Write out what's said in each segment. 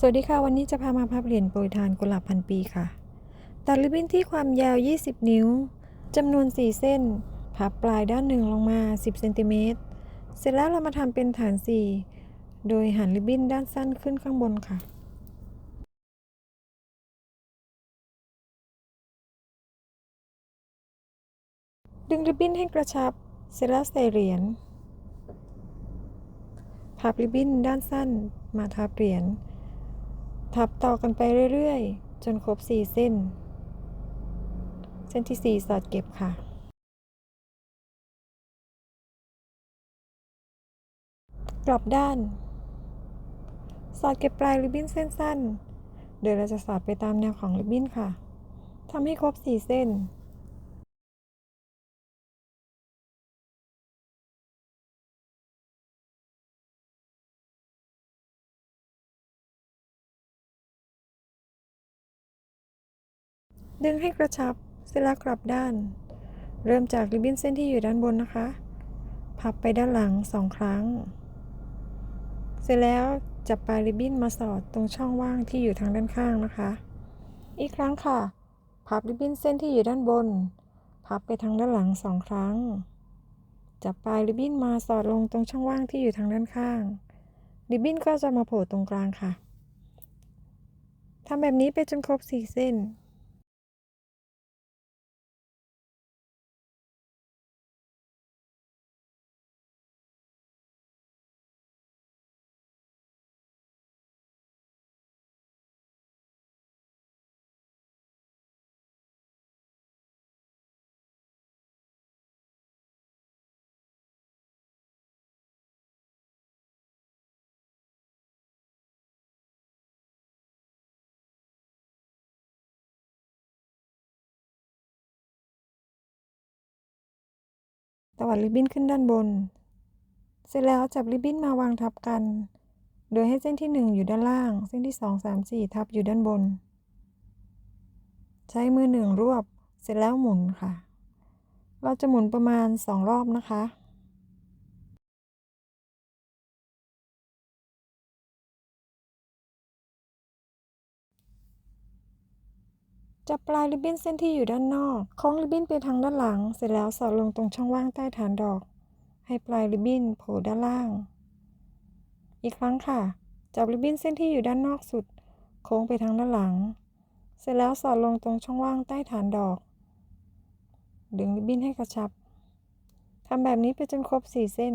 สวัสดีค่ะ วันนี้จะพามาพับเหรียญโปรยทานกุหลาบพันปีค่ะ ตัดริบบิ้นที่ความยาว 20 นิ้วจำนวน 4 เส้น พับปลายด้านหนึ่งลงมา 10 เซนติเมตร เสร็จแล้วเรามาทำเป็นฐาน 4 โดยหันริบบิ้นด้านสั้นขึ้นข้างบนค่ะดึงริบบิ้นให้กระชับ เสร็จแล้วใส่เหรียญ พับริบบิ้นด้านสั้นมาทับเหรียญ ทับต่อกันไปเรื่อยๆ จนครบ 4 เส้น เส้นที่ 4 สอดเก็บค่ะ กลับด้าน สอดเก็บปลายริบบิ้นเส้นสั้น โดยเราจะสอดไปตามแนวของริบบิ้นค่ะทำให้ครบ 4 เส้น ดึงให้กระชับเสร็จแล้วกลับด้าน เริ่มจากริบบิ้นเส้นที่อยู่ด้านบนนะคะ พับไปด้านหลังสองครั้ง เสร็จแล้วจับปลายริบบิ้นมาสอดตรงช่องว่างที่อยู่ทางด้านข้างนะคะ อีกครั้งค่ะ พับริบบิ้นเส้นที่อยู่ด้านบน พับไปทางด้านหลังสองครั้ง จับปลายริบบิ้นมาสอดลงตรงช่องว่างที่อยู่ทางด้านข้าง ริบบิ้นก็จะมาโผล่ตรงกลางค่ะทำแบบนี้ไปจนครบสี่เส้น ตวัดริบบิ้นขึ้นด้านบน เสร็จแล้วจับริบบิ้นมาวางทับกัน โดยให้เส้นที่ 1 อยู่ด้านล่าง เส้นที่ 2 3 4 ทับอยู่ด้านบน ใช้มือหนึ่งรวบ เสร็จแล้วหมุนค่ะ เราจะหมุนประมาณ 2 รอบนะคะ จับปลายริบบิ้นเส้นที่อยู่ด้านนอกคล้องริบบิ้นไปทางด้านหลัง เสร็จแล้วสอดลงตรงช่องว่างใต้ฐานดอก ให้ปลายริบบิ้นโผล่ด้านล่าง อีกครั้งค่ะ จับริบบิ้นเส้นที่อยู่ด้านนอกสุด โค้งไปทางด้านหลัง เสร็จแล้วสอดลงตรงช่องว่างใต้ฐานดอก ดึงริบบิ้นให้กระชับทำแบบนี้ไปจนครบ 4 เส้น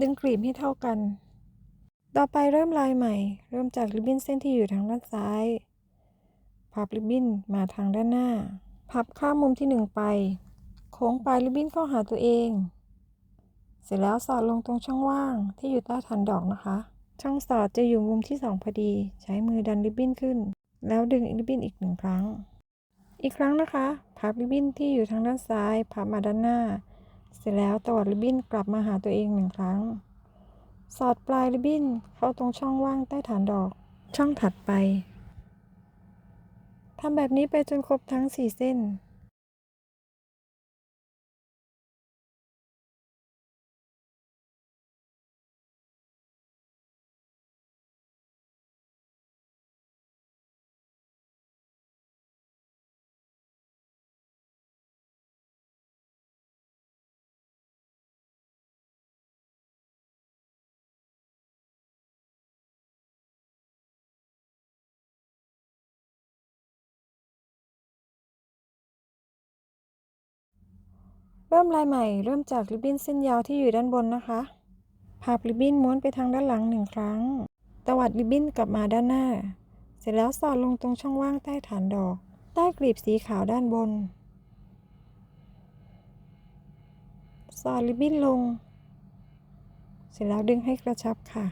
ดึงกลีบให้เท่ากัน ต่อไปเริ่มลายใหม่ เริ่มจากริบบิ้นเส้นที่อยู่ทางด้านซ้าย พับริบบิ้นมาทางด้านหน้า พับข้ามมุมที่1ไป โค้งปลายริบบิ้นเข้าหาตัวเอง เสร็จแล้วสอดลงตรงช่องว่างที่อยู่ใต้ฐานดอกนะคะ ช่องสอดจะอยู่มุมที่2พอดี ใช้มือดันริบบิ้นขึ้น แล้วดึงริบบิ้นอีกหนึ่งครั้ง อีกครั้งนะคะ พับริบบิ้นที่อยู่ทางด้านซ้าย พับมาด้านหน้า เสร็จแล้วตวัดริบบิ้นกลับมาหาตัวเองหนึ่งครั้ง สอดปลายริบบิ้นเข้าตรงช่องว่างใต้ฐานดอก ช่องถัดไปทำแบบนี้ไปจนครบทั้งสี่เส้น เริ่มลายใหม่เริ่มจากริบบิ้นเส้นยาวที่อยู่ด้านบนนะคะพับริบบิ้นม้วนไปทางด้านหลังหนึ่งครั้ง ตวัดริบบิ้นกลับมาด้านหน้า เสร็จแล้วสอดลงตรงช่องว่างใต้ฐานดอก ใต้กลีบสีขาวด้านบน สอดริบบิ้นลง เสร็จแล้วดึงให้กระชับค่ะ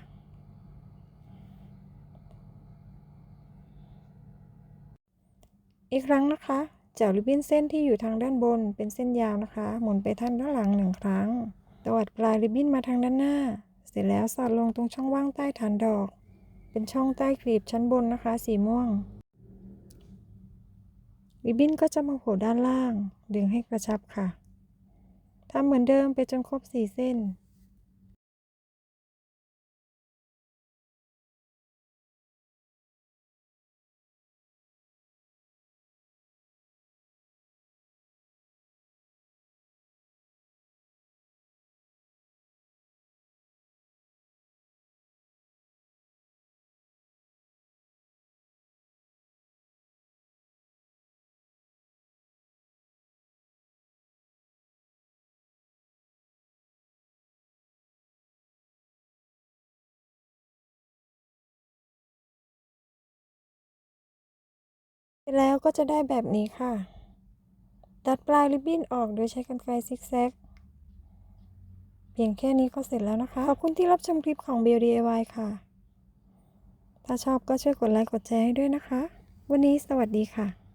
อีกครั้งนะคะ จับริบบิ้นเส้นที่อยู่ทางด้านบนเป็นเส้นยาวนะคะ หมุนไปทางด้านหลังหนึ่งครั้ง ตวัดปลายริบบิ้นมาทางด้านหน้า เสร็จแล้วสอดลงตรงช่องว่างใต้ฐานดอก เป็นช่องใต้กลีบชั้นบนนะคะ สีม่วง ริบบิ้นก็จะมาโผล่ด้านล่าง ดึงให้กระชับค่ะทำเหมือนเดิมไปจนครบสี่เส้น แล้วก็จะได้แบบนี้ค่ะ ตัดปลายริบบิ้นออกโดยใช้กรรไกรซิกแซก เพียงแค่นี้ก็เสร็จแล้วนะคะ ขอบคุณที่รับชมคลิปของ b l DIY ค่ะ ถ้าชอบก็ช่วยกดไลค์กดแชร์ให้ด้วยนะคะ วันนี้สวัสดีค่ะ